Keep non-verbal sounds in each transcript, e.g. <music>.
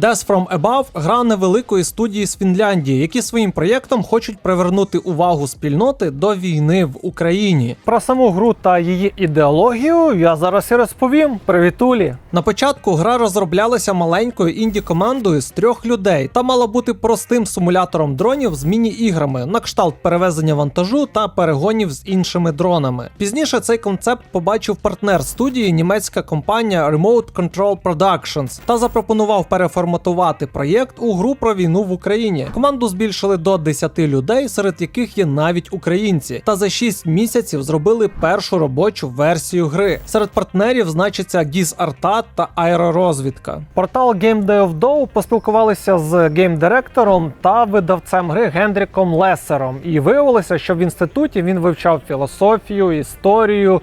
Death From Above – гра невеликої студії з Фінляндії, які своїм проєктом хочуть привернути увагу спільноти до війни в Україні. Про саму гру та її ідеологію я зараз і розповім. Привітулі! На початку гра розроблялася маленькою інді командою з трьох людей та мала бути простим симулятором дронів з міні-іграми на кшталт перевезення вантажу та перегонів з іншими дронами. Пізніше цей концепт побачив партнер студії німецька компанія Remote Control Productions та запропонував переформатувати проєкт у гру про війну в Україні. Команду збільшили до 10 людей, серед яких є навіть українці, та за 6 місяців зробили першу робочу версію гри. Серед партнерів значиться GIS Арта та Аеророзвідка. Портал Game поспілкувалися з гейм-директором та видавцем гри Генріком Лесером. І виявилося, що в інституті він вивчав філософію, історію.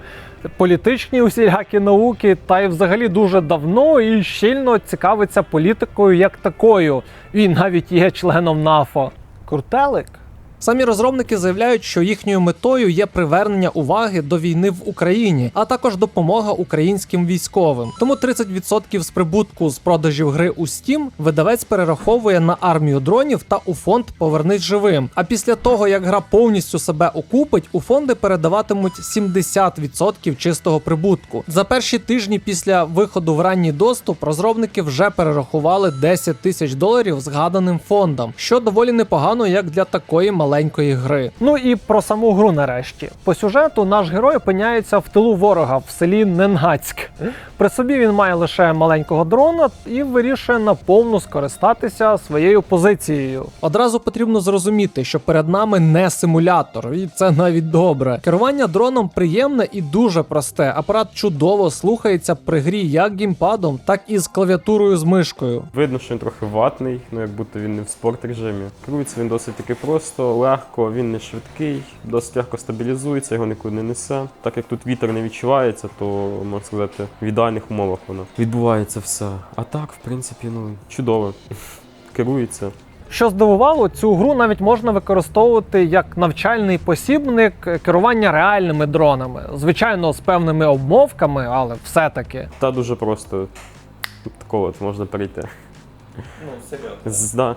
Політичні усілякі науки, та й взагалі дуже давно і щільно цікавиться політикою як такою. Він навіть є членом НАФО. Куртелик. Самі розробники заявляють, що їхньою метою є привернення уваги до війни в Україні, а також допомога українським військовим. Тому 30% з прибутку з продажів гри у Steam видавець перераховує на армію дронів та у фонд Повернись живим. А після того, як гра повністю себе окупить, у фонди передаватимуть 70% чистого прибутку. За перші тижні після виходу в ранній доступ розробники вже перерахували 10 тисяч доларів згаданим фондам, що доволі непогано як для такої маленької гри. Ну і про саму гру нарешті. По сюжету наш герой опиняється в тилу ворога в селі Ненгацьк. При собі він має лише маленького дрона і вирішує наповну скористатися своєю позицією. Одразу потрібно зрозуміти, що перед нами не симулятор, і це навіть добре. Керування дроном приємне і дуже просте. Апарат чудово слухається при грі як геймпадом, так і з клавіатурою з мишкою. Видно, що він трохи ватний, ну як будто він не в спорт режимі. Керується він досить таки просто, легко, він не швидкий, досить легко стабілізується, його нікуди не несе. Так як тут вітер не відчувається, то можна сказати, в ідеальних умовах воно відбувається все. А так, в принципі, ну чудово. <laughs> Керується. Що здивувало, цю гру навіть можна використовувати як навчальний посібник керування реальними дронами. Звичайно, з певними обмовками, але все-таки. Та дуже просто такого от можна перейти. Ну, серйозно. Да.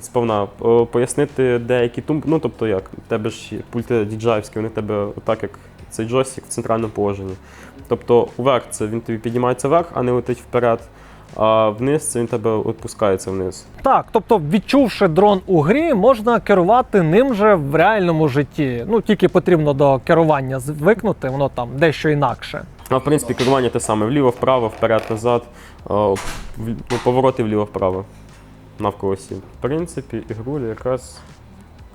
Сповна пояснити деякі тумб. Ну тобто як, у тебе ж пульти діджаївські, вони в тебе отак, як цей джойстик в центральному положенні. Тобто вверх це він тобі піднімається вверх, а не летить вперед. А вниз це він тебе відпускається вниз. Так, тобто, відчувши дрон у грі, можна керувати ним же в реальному житті. Ну тільки потрібно до керування звикнути, воно там дещо інакше. А в принципі керування те саме: вліво, вправо, вперед, назад, в- ну, повороти вліво-вправо навколо сім. В принципі, ігруля якраз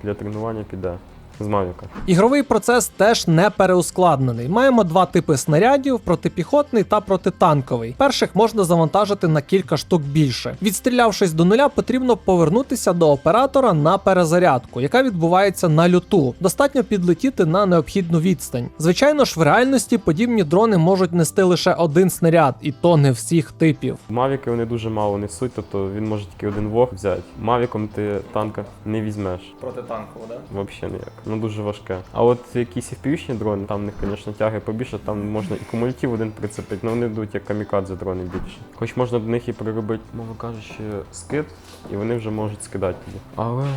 для тренування піде з Мавіка. Ігровий процес теж не переускладнений. Маємо два типи снарядів: протипіхотний та протитанковий. Перших можна завантажити на кілька штук більше. Відстрілявшись до нуля, потрібно повернутися до оператора на перезарядку, яка відбувається на люту. Достатньо підлетіти на необхідну відстань. Звичайно ж, в реальності подібні дрони можуть нести лише один снаряд, і то не всіх типів. Мавіки вони дуже мало несуть, тобто він може тільки один вог взяти. Мавіком ти танка не візьмеш. Протитанково, да? Взагалі ніяк. Ну дуже важке. А от якісь FPV-шні дрони, там в них, звісно, тяги побільше, там можна і кумулятив один прицепити, але вони йдуть як камікадзе дрони більше. Хоч можна до них і приробити, мовно кажучи, скид, і вони вже можуть скидати тоді. Але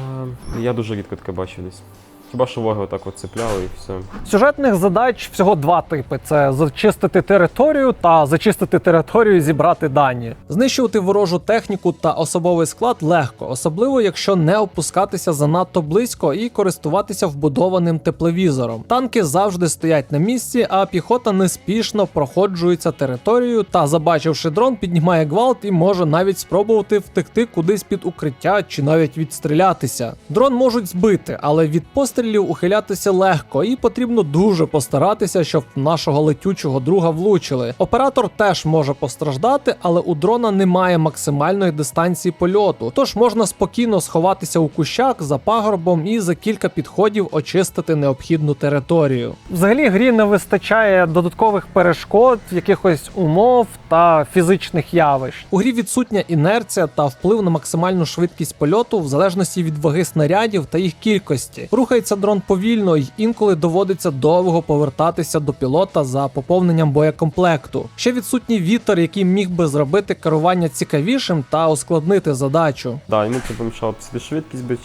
я дуже рідко таке бачив десь. Хіба що воги отак от і все. Сюжетних задач всього два типи: це зачистити територію та зачистити територію і зібрати дані. Знищувати ворожу техніку та особовий склад легко, особливо якщо не опускатися занадто близько і користуватися вбудованим тепловізором. Танки завжди стоять на місці, а піхота неспішно проходжується територією та, забачивши дрон, піднімає гвалт і може навіть спробувати втекти кудись під укриття чи навіть відстрілятися. Дрон можуть збити, але від пострілів ухилятися легко, і потрібно дуже постаратися, щоб нашого летючого друга влучили. Оператор теж може постраждати, але у дрона немає максимальної дистанції польоту, тож можна спокійно сховатися у кущах за пагорбом і за кілька підходів очистити необхідну територію. Взагалі грі не вистачає додаткових перешкод, якихось умов та фізичних явищ. У грі відсутня інерція та вплив на максимальну швидкість польоту в залежності від ваги снарядів та їх кількості. Рухається рухається дрон повільно й інколи доводиться довго повертатися до пілота за поповненням боєкомплекту. Ще відсутній вітер, який міг би зробити керування цікавішим та ускладнити задачу. Да, йому це помішало собі швидкість би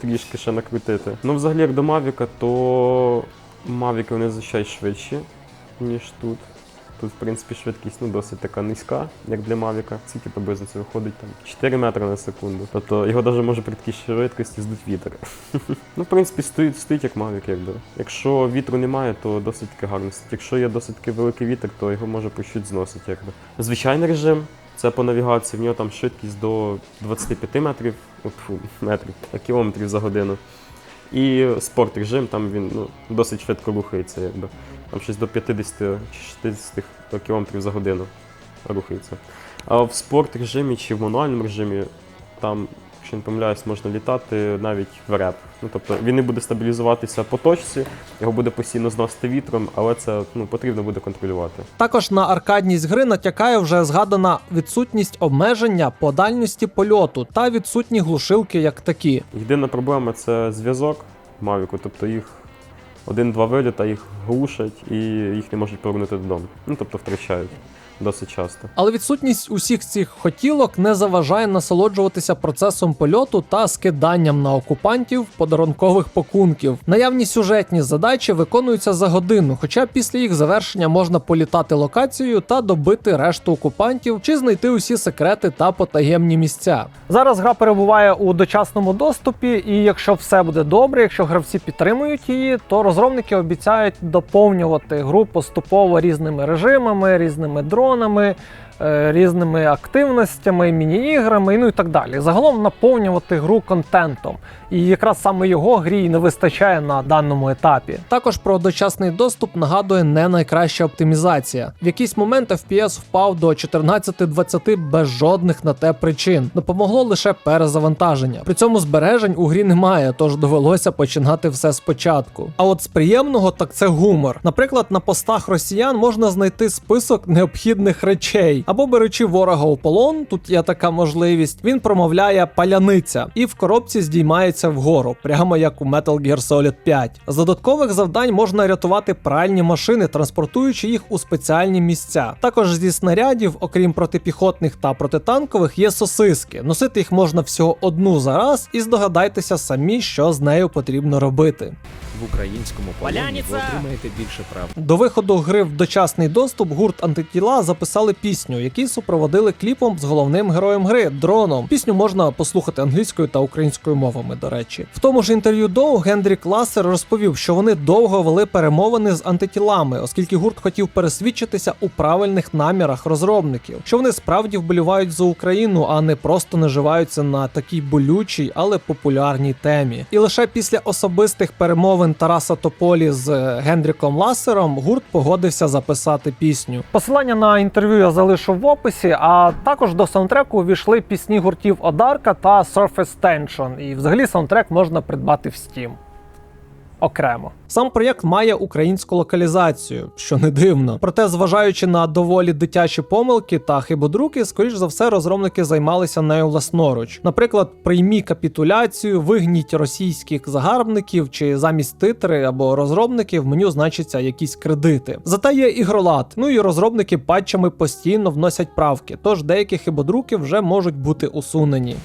трішки ще накрутити. Ну, взагалі, як до Мавіка, то Мавіки вони зазвичай швидші, ніж тут. Тут, в принципі, швидкість ну, досить така низька, як для Мавіка. Скільки приблизно це виходить там 4 метри на секунду. Тобто його навіть може при такій швидкості здуть вітер. <laughs> ну, в принципі, стоїть, стоїть як Мавік, якби. Якщо вітру немає, то досить таки гарно. Якщо є досить таки великий вітер, то його може по чуть зносить, якби. Звичайний режим. Це по навігації, в нього там швидкість до 25 метрів, от, фу, метрів, кілометрів за годину. І спорт режим, там він ну, досить швидко рухається, якби. Там щось до 50 чи 60 км за годину рухається. А в спорт режимі чи в мануальному режимі, там, якщо не помиляюсь, можна літати навіть в реп. Ну, тобто він не буде стабілізуватися по точці, його буде постійно зносити вітром, але це ну, потрібно буде контролювати. Також на аркадність гри натякає вже згадана відсутність обмеження по дальності польоту та відсутні глушилки як такі. Єдина проблема це зв'язок Мавіку, тобто їх один-два виліта, їх глушать і їх не можуть повернути додому. Ну тобто втрачають досить часто. Але відсутність усіх цих хотілок не заважає насолоджуватися процесом польоту та скиданням на окупантів подарункових пакунків. Наявні сюжетні задачі виконуються за годину, хоча після їх завершення можна політати локацією та добити решту окупантів чи знайти усі секрети та потаємні місця. Зараз гра перебуває у дочасному доступі, і якщо все буде добре, якщо гравці підтримують її, то розробники обіцяють доповнювати гру поступово різними режимами, різними дронами, е, різними активностями, міні-іграми, ну і так далі. Загалом наповнювати гру контентом. І якраз саме його грі не вистачає на даному етапі. Також про дочасний доступ нагадує не найкраща оптимізація. В якийсь момент FPS впав до 14-20 без жодних на те причин. Допомогло лише перезавантаження. При цьому збережень у грі немає, тож довелося починати все спочатку. А от з приємного так це гумор. Наприклад, на постах росіян можна знайти список необхідних речей. Або беручи ворога у полон, тут є така можливість. Він промовляє паляниця і в коробці здіймається вгору, прямо як у Metal Gear Solid 5. З додаткових завдань можна рятувати пральні машини, транспортуючи їх у спеціальні місця. Також зі снарядів, окрім протипіхотних та протитанкових, є сосиски. Носити їх можна всього одну за раз, і здогадайтеся самі, що з нею потрібно робити. В українському полоні ви отримаєте більше прав. До виходу гри в дочасний доступ гурт антитіла записали пісню, які супроводили кліпом з головним героєм гри дроном. Пісню можна послухати англійською та українською мовами. До речі, в тому ж інтерв'ю до Гендрік Лассер розповів, що вони довго вели перемовини з антитілами, оскільки гурт хотів пересвідчитися у правильних намірах розробників, що вони справді вболівають за Україну, а не просто наживаються на такій болючій, але популярній темі. І лише після особистих перемовин Тараса Тополі з е, Гендріком Лассером гурт погодився записати пісню. Посилання на інтерв'ю я залишу в описі, а також до саундтреку увійшли пісні гуртів Одарка та Surface Tension. І взагалі саундтрек можна придбати в Steam. Окремо. Сам проєкт має українську локалізацію, що не дивно. Проте, зважаючи на доволі дитячі помилки та хибодруки, скоріш за все, розробники займалися нею власноруч. Наприклад, приймі капітуляцію, вигніть російських загарбників чи замість титри або розробники в меню значаться якісь кредити. Зате є ігролад. Ну і розробники патчами постійно вносять правки, тож деякі хибодруки вже можуть бути усунені.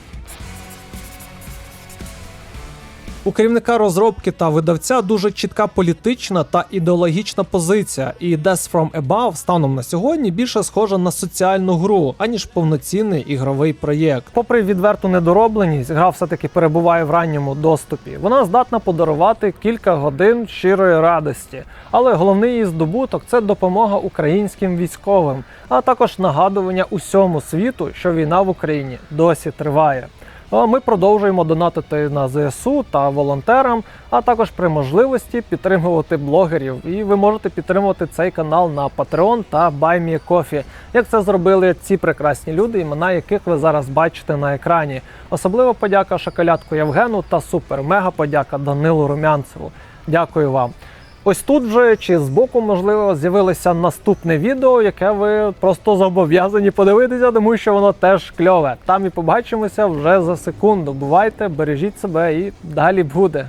У керівника розробки та видавця дуже чітка політична та ідеологічна позиція, і Death From Above станом на сьогодні більше схожа на соціальну гру, аніж повноцінний ігровий проєкт. Попри відверту недоробленість, гра все-таки перебуває в ранньому доступі. Вона здатна подарувати кілька годин щирої радості. Але головний її здобуток це допомога українським військовим, а також нагадування усьому світу, що війна в Україні досі триває. Ми продовжуємо донатити на ЗСУ та волонтерам, а також при можливості підтримувати блогерів. І ви можете підтримувати цей канал на Patreon та BuyMeCoffee, як це зробили ці прекрасні люди, імена яких ви зараз бачите на екрані. Особливо подяка шоколядку Євгену та супер-мега подяка Данилу Румянцеву. Дякую вам. Ось тут же чи збоку, можливо, з'явилося наступне відео, яке ви просто зобов'язані подивитися, тому що воно теж кльове. Там і побачимося вже за секунду. Бувайте, бережіть себе і далі буде.